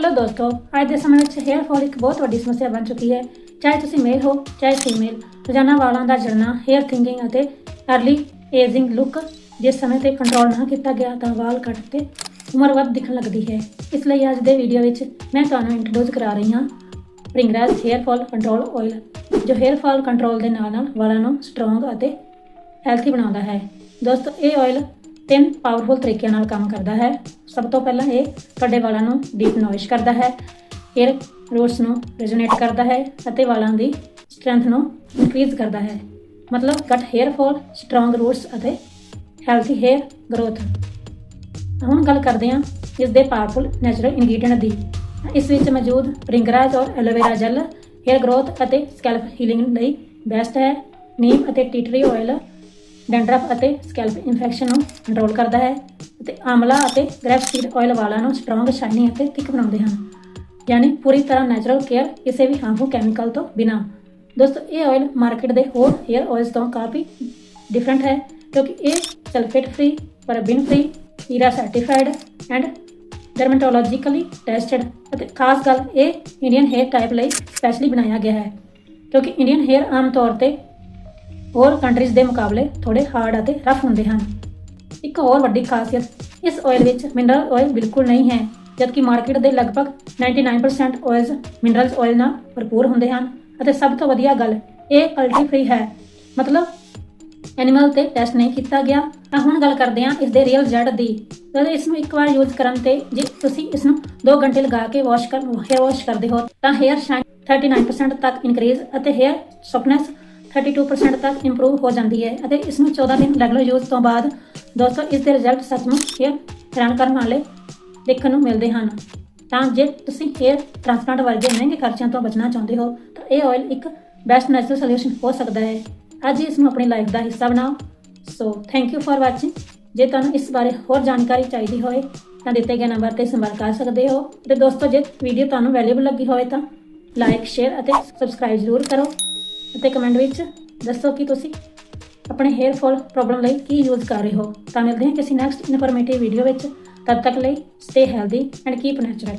Hello ਦੋਸਤੋ, ਅੱਜ ਦੇ ਸਮੇਂ ਵਿੱਚ ਹੇਅਰ ਫਾਲ ਇੱਕ ਬਹੁਤ ਵੱਡੀ ਸਮੱਸਿਆ ਬਣ ਚੁੱਕੀ ਹੈ। ਚਾਹੇ ਤੁਸੀਂ ਮੇਲ ਹੋ, ਚਾਹੇ ਫੀਮੇਲ ਰੋਜ਼ਾਨਾ ਵਾਲਾਂ ਦਾ ਝੜਨਾ ਹੇਅਰ ਥਿੰਕਿੰਗ ਅਤੇ ਅਰਲੀ ਏਜਿੰਗ ਲੁੱਕ ਜਿਸ ਸਮੇਂ ਤੇ ਕੰਟਰੋਲ ਨਾ ਕੀਤਾ ਗਿਆ ਤਾਂ ਵਾਲ ਕੱਟ ਤੇ ਉਮਰ ਵੱਧ ਦਿਖਣ ਲੱਗਦੀ ਹੈ। ਇਸ ਲਈ ਅੱਜ ਦੇ ਵੀਡੀਓ ਵਿੱਚ ਮੈਂ ਤੁਹਾਨੂੰ ਇੰਟਰੋਡਿਊਸ ਕਰਾ ਰਹੀ ਹਾਂ Bhringraj hair fall control oil ਜੋ ਹੇਅਰ ਫਾਲ ਕੰਟਰੋਲ ਦੇ ਨਾਲ ਨਾਲ ਵਾਲਾਂ ਨੂੰ ਸਟਰੋਂਗ ਅਤੇ ਹੈਲਥੀ ਬਣਾਉਂਦਾ ਹੈ। ਦੋਸਤੋ, ਇਹ ਆਇਲ ਤਿੰਨ ਪਾਵਰਫੁਲ ਤਰੀਕਿਆਂ ਨਾਲ ਕੰਮ ਕਰਦਾ ਹੈ। ਸਭ ਤੋਂ ਪਹਿਲਾਂ ਇਹ ਤੁਹਾਡੇ ਵਾਲਾਂ ਨੂੰ ਡੀਪ ਨੋਇਸ਼ ਕਰਦਾ ਹੈ। ਹੇਅਰ ਰੂਟਸ ਨੂੰ ਰੈਜ਼ੋਨੇਟ ਕਰਦਾ ਹੈ ਅਤੇ ਵਾਲਾਂ ਦੀ ਸਟਰੈਂਥ ਨੂੰ ਇਨਕਰੀਜ਼ ਕਰਦਾ ਹੈ। ਮਤਲਬ ਘੱਟ ਹੇਅਰ ਫਾਲ ਸਟਰੋਂਗ ਰੂਟਸ ਅਤੇ ਹੈਲਥੀ ਹੇਅਰ ਗਰੋਥ ਹੁਣ ਗੱਲ ਕਰਦੇ ਹਾਂ ਇਸ ਦੇ ਪਾਵਰਫੁਲ ਨੈਚੁਰਲ ਇੰਗਰੀਡੀਐਂਟ ਦੀ। ਇਸ ਵਿੱਚ ਮੌਜੂਦ ਰਿੰਗਰਾਜ ਔਰ aloe vera gel hair growth ਅਤੇ ਸਕੈਲਪ ਹੀਲਿੰਗ ਲਈ ਬੈਸਟ ਹੈ। ਨੀਮ ਅਤੇ ਟੀਟਰੀ ਆਇਲ ਡੈਂਡਰਫ ਅਤੇ ਸਕੈਲਪ ਇਨਫੈਕਸ਼ਨ ਨੂੰ ਕੰਟਰੋਲ ਕਰਦਾ ਹੈ ਅਤੇ ਆਮਲਾ ਅਤੇ ਗ੍ਰੈਪਸੀਡ ਆਇਲ ਵਾਲਾਂ ਨੂੰ ਸਟਰੋਂਗ, ਸ਼ਾਈਨੀ ਅਤੇ ਥਿਕ ਬਣਾਉਂਦੇ ਹਨ। ਯਾਨੀ ਪੂਰੀ ਤਰ੍ਹਾਂ ਨੈਚੁਰਲ ਕੇਅਰ ਕਿਸੇ ਵੀ ਹਾਰਮਫੁਲ ਕੈਮੀਕਲ ਤੋਂ ਬਿਨਾ। ਦੋਸਤੋ, ਇਹ ਆਇਲ ਮਾਰਕੀਟ ਦੇ ਹੋਰ ਹੇਅਰ ਆਇਲਸ ਤੋਂ ਕਾਫੀ ਡਿਫਰੈਂਟ ਹੈ ਕਿਉਂਕਿ ਇਹ ਸਲਫੇਟ ਫ੍ਰੀ ਪੈਰਾਬਿਨ ਫ੍ਰੀ ਈਰਾ ਸਰਟੀਫਾਈਡ ਐਂਡ ਡਰਮੇਟੋਲੋਜੀਕਲੀ ਟੈਸਟਡ ਅਤੇ ਖਾਸ ਗੱਲ ਇਹ ਇੰਡੀਅਨ ਹੇਅਰ ਟਾਈਪ ਲਈ ਸਪੈਸ਼ਲੀ ਬਣਾਇਆ ਗਿਆ ਹੈ। ਕਿਉਂਕਿ ਇੰਡੀਅਨ ਹੇਅਰ ਆਮ ਤੌਰ ਤੇ ਹੋਰ ਕੰਟਰੀਜ਼ ਦੇ ਮੁਕਾਬਲੇ ਥੋੜੇ ਹਾਰਡ ਅਤੇ ਰਫ ਹੁੰਦੇ ਹਨ। ਇੱਕ ਹੋਰ ਵੱਡੀ ਖਾਸੀਅਤ, ਇਸ ਆਇਲ ਵਿੱਚ ਮਿਨਰਲ ਆਇਲ ਬਿਲਕੁਲ ਨਹੀਂ ਹੈ, ਜਦਕਿ ਮਾਰਕੀਟ ਦੇ ਲਗਭਗ 99% ਆਇਲਸ ਮਿਨਰਲਸ ਆਇਲ ਨਾਲ ਭਰਪੂਰ ਹੁੰਦੇ ਹਨ। ਅਤੇ ਸਭ ਤੋਂ ਵਧੀਆ ਗੱਲ, ਇਹ ਕਲਟੀ ਫ੍ਰੀ ਹੈ। ਮਤਲਬ ਐਨੀਮਲ ਤੇ ਟੈਸਟ ਨਹੀਂ ਕੀਤਾ ਗਿਆ। ਤਾਂ ਹੁਣ ਗੱਲ ਕਰਦੇ ਹਾਂ ਇਸ ਦੇ ਰੀਅਲ ਰਿਜ਼ਲਟ ਦੀ। ਜਦੋਂ ਇਸ ਨੂੰ ਇੱਕ ਵਾਰ ਯੂਜ਼ ਕਰਨ ਤੇ ਜੇ ਤੁਸੀਂ ਇਸ ਨੂੰ 2 ਘੰਟੇ ਲਗਾ ਕੇ ਵਾਸ਼ ਕਰ ਹੇਅਰ ਵਾਸ਼ ਕਰਦੇ ਹੋ, ਤਾਂ ਹੇਅਰ ਸ਼ਾਈਨ 39% ਤੱਕ ਇਨਕਰੀਜ਼ ਅਤੇ ਹੇਅਰ ਸੌਫਟਨੈਸ 32% ਤੱਕ ਇੰਪਰੂਵ ਹੋ ਜਾਂਦੀ ਹੈ ਅਤੇ ਇਸ ਨੂੰ 14 ਦਿਨ ਰੈਗੂਲਰ ਯੂਜ਼ ਤੋਂ ਬਾਅਦ ਦੋਸਤੋ, ਇਸ ਦੇ ਰਿਜ਼ਲਟ ਸੱਚਮੁੱਚ ਹੇਅਰ ਹੈਰਾਨ ਕਰਨ ਵਾਲੇ ਦੇਖਣ ਨੂੰ ਮਿਲਦੇ ਹਨ। ਤਾਂ ਜੇ ਤੁਸੀਂ ਹੇਅਰ ਟ੍ਰਾਂਸਪਲਾਂਟ ਵਰਗੇ ਮਹਿੰਗੇ ਖਰਚਿਆਂ ਤੋਂ ਬਚਣਾ ਚਾਹੁੰਦੇ ਹੋ, ਤਾਂ ਇਹ ਆਇਲ ਇੱਕ ਬੈਸਟ ਨੈਚੁਰਲ ਸੋਲੂਸ਼ਨ ਹੋ ਸਕਦਾ ਹੈ। ਅੱਜ ਹੀ ਇਸ ਨੂੰ ਆਪਣੀ ਲਾਈਫ ਦਾ ਹਿੱਸਾ ਬਣਾਓ। So thank you for watching ਜੇ ਤੁਹਾਨੂੰ ਇਸ ਬਾਰੇ ਹੋਰ ਜਾਣਕਾਰੀ ਚਾਹੀਦੀ ਹੋਵੇ, ਤਾਂ ਦਿੱਤੇ ਗਏ ਨੰਬਰ ਤੇ ਸੰਪਰਕ ਕਰ ਸਕਦੇ ਹੋ। ਤੇ ਦੋਸਤੋ, ਜੇ ਵੀਡੀਓ ਤੁਹਾਨੂੰ ਵੈਲਿਊਬਲ ਲੱਗੀ ਹੋਵੇ ਤਾਂ ਲਾਈਕ ਸ਼ੇਅਰ ਅਤੇ ਸਬਸਕ੍ਰਾਈਬ ਜ਼ਰੂਰ ਕਰੋ। ਅਤੇ ਕਮੈਂਟ ਵਿੱਚ ਦੱਸੋ ਕਿ ਤੁਸੀਂ ਆਪਣੇ ਹੇਅਰ ਫਾਲ ਪ੍ਰੋਬਲਮ ਲਈ ਕੀ ਯੂਜ਼ ਕਰ ਰਹੇ ਹੋ। ਤਾਂ ਮਿਲਦੇ ਹਾਂ ਕਿਸੇ ਨੈਕਸਟ ਇਨਫੋਰਮੇਟਿਵ ਵੀਡੀਓ ਵਿੱਚ। ਤਦ ਤੱਕ ਲਈ stay healthy and keep natural